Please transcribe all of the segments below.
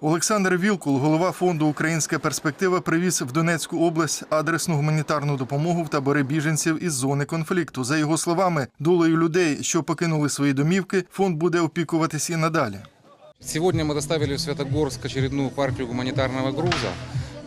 Олександр Вілкул, голова фонду Українська перспектива, привіз в Донецьку область адресну гуманітарну допомогу в табори біженців із зони конфлікту. За його словами, долею людей, що покинули свої домівки, фонд буде опікуватись і надалі. Сьогодні ми доставили в Святогорськ очередну партію гуманітарного груза.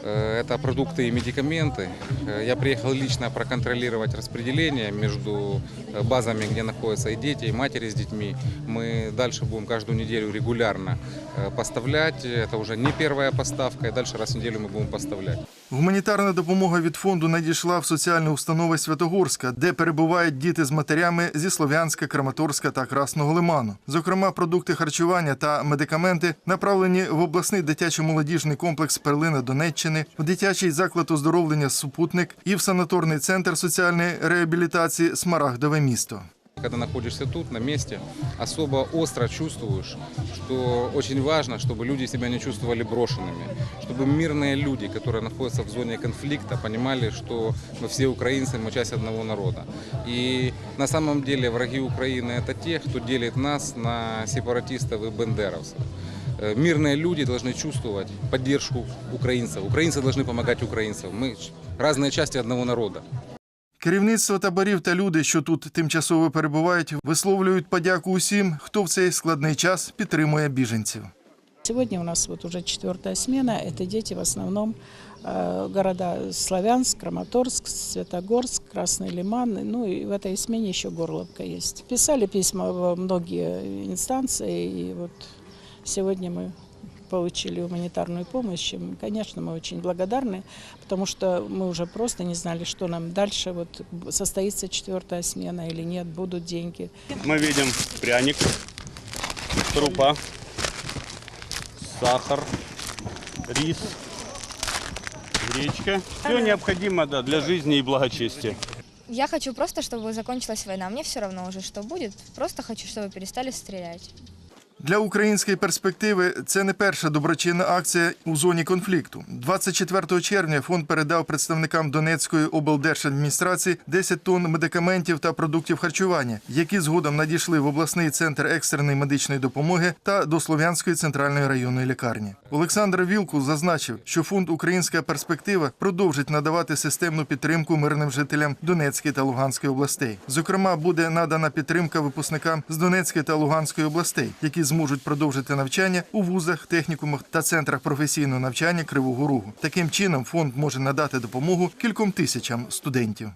Э, Это продукты и медикаменты. Э, Я приехал лично проконтролировать распределение между э, базами, где находятся и дети, и матери с детьми. Мы дальше будем каждую неделю регулярно э, поставлять. Это уже не первая поставка, и дальше раз в неделю мы будем поставлять. Гуманітарна допомога від фонду надійшла в соціальні установи Святогорська, де перебувають діти з матерями зі Слов'янська, Краматорська та Красного Лиману. Зокрема, продукти харчування та медикаменти направлені в обласний дитячо-молодіжний комплекс Перлина Донеччини, в дитячий заклад оздоровлення Супутник і в санаторний центр соціальної реабілітації Смарагдове місто. Когда находишься тут, на месте, особо остро чувствуешь, что очень важно, чтобы люди себя не чувствовали брошенными, чтобы мирные люди, которые находятся в зоне конфликта, понимали, что мы все украинцы, мы часть одного народа. И на самом деле враги Украины это те, кто делит нас на сепаратистов и бендеровцев. Э, Мирные люди должны чувствовать поддержку украинцев. Украинцы должны помогать украинцам. Мы разные части одного народа. Керівництво таборів та люди, що тут тимчасово перебувають, висловлюють подяку усім, хто в цей складний час підтримує біженців. Сегодня у нас вот уже четвертая смена. Это дети в основном э, города Славянск, Краматорск, Светогорск, Красный Лиман. Ну и в этой смене еще Горловка есть. Писали письма во многие инстанции. И вот сегодня мы получили гуманитарную помощь. И, конечно, мы очень благодарны, потому что мы уже просто не знали, что нам дальше. Вот состоится четвертая смена или нет, будут деньги. Мы видим пряник, крупа, сахар, рис, гречка. Все необходимо да, для жизни и благочестия. Я хочу просто, чтобы закончилась война. Мне все равно уже, что будет. Просто хочу, чтобы перестали стрелять. Для української перспективи це не перша доброчинна акція у зоні конфлікту. 24 червня фонд передав представникам Донецької облдержадміністрації 10 тонн медикаментів та продуктів харчування, які згодом надійшли в обласний центр екстреної медичної допомоги та до Слов'янської центральної районної лікарні. Олександр Вілкул зазначив, що фонд Українська перспектива продовжить надавати системну підтримку мирним жителям Донецької та Луганської областей. Зокрема, буде надана підтримка випускникам з Донецької та Луганської областей, які зможуть продовжити навчання у вузах, технікумах та центрах професійного навчання Кривого Рогу. Таким чином фонд може надати допомогу кільком тисячам студентів.